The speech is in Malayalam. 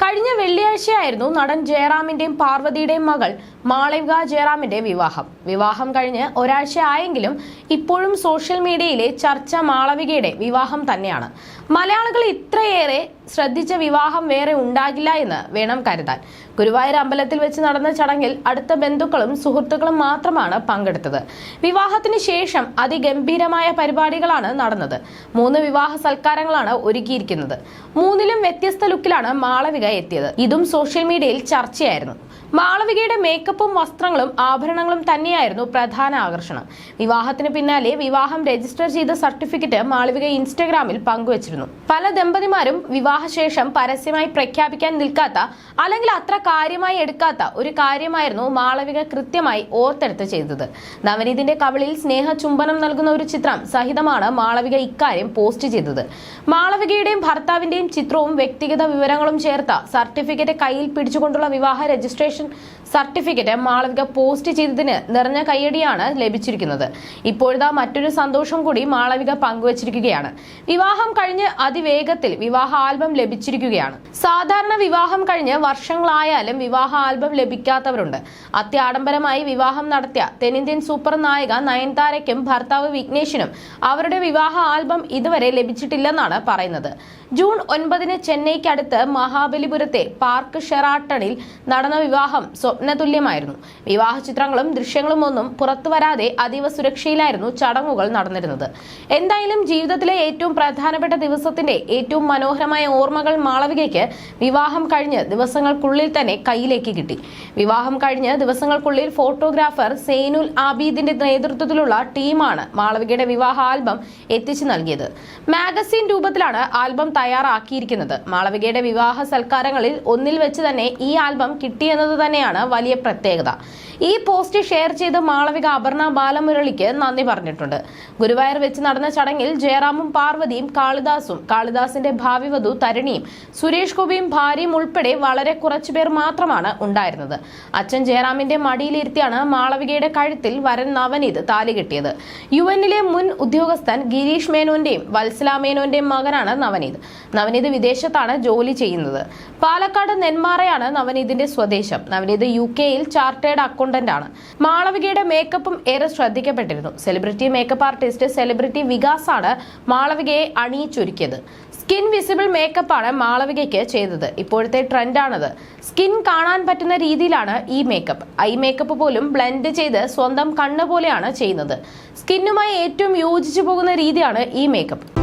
കഴിഞ്ഞ വെള്ളിയാഴ്ചയായിരുന്നു നടൻ ജയറാമിന്റെയും പാർവതിയുടെയും മകൾ മാളവിക ജയറാമിന്റെ വിവാഹം. വിവാഹം കഴിഞ്ഞ് ഒരാഴ്ച ആയെങ്കിലും ഇപ്പോഴും സോഷ്യൽ മീഡിയയിലെ ചർച്ച മാളവികയുടെ വിവാഹം തന്നെയാണ്. മലയാളികൾ ഇത്രയേറെ ശ്രദ്ധിച്ച വിവാഹം വേറെ ഉണ്ടാകില്ല എന്ന് വേണം കരുതാൻ. ഗുരുവായൂർ അമ്പലത്തിൽ വെച്ച് നടന്ന ചടങ്ങിൽ അടുത്ത ബന്ധുക്കളും സുഹൃത്തുക്കളും മാത്രമാണ് പങ്കെടുത്തത്. വിവാഹത്തിന് ശേഷം അതിഗംഭീരമായ പരിപാടികളാണ് നടന്നത്. മൂന്ന് വിവാഹ സൽക്കാരങ്ങളാണ് ഒരുക്കിയിരിക്കുന്നത്. മൂന്നിലും വ്യത്യസ്ത ലുക്കിലാണ് മാളവിക എത്തിയത്. ഇതും സോഷ്യൽ മീഡിയയിൽ ചർച്ചയായിരുന്നു. മാളവികയുടെ മേക്കപ്പും വസ്ത്രങ്ങളും ആഭരണങ്ങളും തന്നെയായിരുന്നു പ്രധാന ആകർഷണം. വിവാഹത്തിന് പിന്നാലെ വിവാഹം രജിസ്റ്റർ ചെയ്ത സർട്ടിഫിക്കറ്റ് മാളവിക ഇൻസ്റ്റഗ്രാമിൽ പങ്കുവച്ചിരുന്നു. പല ദമ്പതിമാരും വിവാഹശേഷം പരസ്യമായി പ്രഖ്യാപിക്കാൻ നിൽക്കാത്ത അല്ലെങ്കിൽ അത്ര കാര്യമായി എടുക്കാത്ത ഒരു കാര്യമായിരുന്നു മാളവിക കൃത്യമായി ഓർത്തെടുത്ത് ചെയ്തത്. നവനീതിന്റെ കവളിൽ സ്നേഹ ചുംബനം നൽകുന്ന ഒരു ചിത്രം സഹിതമാണ് മാളവിക ഇക്കാര്യം പോസ്റ്റ് ചെയ്തത്. മാളവികയുടെയും ഭർത്താവിന്റെയും ചിത്രവും വ്യക്തിഗത വിവരങ്ങളും ചേർത്ത സർട്ടിഫിക്കറ്റ് കയ്യിൽ പിടിച്ചുകൊണ്ടുള്ള വിവാഹ രജിസ്ട്രേഷൻ സർട്ടിഫിക്കറ്റ് മാളവിക പോസ്റ്റ് ചെയ്തതിന് നിറഞ്ഞ കയ്യടിയാണ് ലഭിച്ചിരിക്കുന്നത്. ഇപ്പോഴത്തെ മറ്റൊരു സന്തോഷം കൂടി മാളവിക പങ്കുവച്ചിരിക്കുകയാണ്. വിവാഹം കഴിഞ്ഞ് അതിവേഗത്തിൽ വിവാഹ ആൽബം ലഭിച്ചിരിക്കുകയാണ്. സാധാരണ വിവാഹം കഴിഞ്ഞ് വർഷങ്ങളായാലും വിവാഹ ആൽബം ലഭിക്കാത്തവരുണ്ട്. അത്യാഡംബരമായി വിവാഹം നടത്തിയ തെന്നിന്ത്യൻ സൂപ്പർ നായിക നയൻതാരയ്ക്കും ഭർത്താവ് വിഘ്നേഷിനും അവരുടെ വിവാഹ ആൽബം ഇതുവരെ ലഭിച്ചിട്ടില്ലെന്നാണ് പറയുന്നത്. ജൂൺ ഒൻപതിന് ചെന്നൈക്കടുത്ത് മഹാബലിപുരത്തെ പാർക്ക് ഷെറാട്ടണിൽ നടന്ന വിവാഹം സ്വപ്നതുല്യമായിരുന്നു. വിവാഹ ചിത്രങ്ങളും ദൃശ്യങ്ങളും ഒന്നും പുറത്തു വരാതെ അതീവ സുരക്ഷയിലായിരുന്നു ചടങ്ങുകൾ നടന്നിരുന്നത്. എന്തായാലും ജീവിതത്തിലെ ഏറ്റവും പ്രധാനപ്പെട്ട ദിവസത്തിന്റെ ഏറ്റവും മനോഹരമായ ഓർമ്മകൾ മാളവികയ്ക്ക് വിവാഹം കഴിഞ്ഞ് ദിവസങ്ങൾക്കുള്ളിൽ തന്നെ കയ്യിലേക്ക് കിട്ടി. വിവാഹം കഴിഞ്ഞ് ദിവസങ്ങൾക്കുള്ളിൽ ഫോട്ടോഗ്രാഫർ സെയ്നുൽ ആബീദിന്റെ നേതൃത്വത്തിലുള്ള ടീമാണ് മാളവികയുടെ വിവാഹ ആൽബം എത്തിച്ചു നൽകിയത്. മാഗസിൻ രൂപത്തിലാണ് ആൽബം തയ്യാറാക്കിയിരിക്കുന്നത്. മാളവികയുടെ വിവാഹ സൽക്കാരങ്ങളിൽ ഒന്നിൽ വെച്ച് തന്നെ ഈ ആൽബം കിട്ടിയെന്നത് തന്നെയാണ് വലിയ പ്രത്യേകത. ഈ പോസ്റ്റ് ഷെയർ ചെയ്ത് മാളവിക അപർണ ബാലമുരളിക്ക് നന്ദി പറഞ്ഞിട്ടുണ്ട്. ഗുരുവായൂർ വെച്ച് നടന്ന ചടങ്ങിൽ ജയറാമും പാർവതിയും കാളിദാസും കാളിദാസിന്റെ ഭാവി വധു തരണിയും സുരേഷ് ഗോപിയും ഭാര്യയും ഉൾപ്പെടെ വളരെ കുറച്ചുപേർ മാത്രമാണ് ഉണ്ടായിരുന്നത്. അച്ഛൻ ജയറാമിന്റെ മടിയിലിരുത്തിയാണ് മാളവികയുടെ കഴുത്തിൽ വരൻ നവനീത് താലി കെട്ടിയത്. യു എന്നിലെ മുൻ ഉദ്യോഗസ്ഥൻ ഗിരീഷ് മേനോന്റെയും വത്സല മേനോന്റെയും മകനാണ് നവനീത്. നവനീത് വിദേശത്താണ് ജോലി ചെയ്യുന്നത്. പാലക്കാട് നെന്മാറയാണ് നവനീതിന്റെ സ്വദേശം. നവനീത് യു കെയിൽ ചാർട്ടേഡ് അക്കൗണ്ടന്റ് ആണ് മാളവികയുടെ മേക്കപ്പും ഏറെ ശ്രദ്ധിക്കപ്പെട്ടിരുന്നു. Celebrity makeup artist celebrity Vikas ആണ് മാളവികയെ അണിയിച്ചൊരുക്കിയത്. സ്കിൻ വിസിബിൾ മേക്കപ്പാണ് മാളവികയ്ക്ക് ചെയ്തത്. ഇപ്പോഴത്തെ ട്രെൻഡാണത്. സ്കിൻ കാണാൻ പറ്റുന്ന രീതിയിലാണ് ഈ മേക്കപ്പ്. ഐ മേക്കപ്പ് പോലും ബ്ലെൻഡ് ചെയ്ത് സ്വന്തം കണ്ണ് പോലെയാണ് ചെയ്യുന്നത്. സ്കിന്നുമായി ഏറ്റവും യോജിച്ചു പോകുന്ന രീതിയാണ് ഈ മേക്കപ്പ്.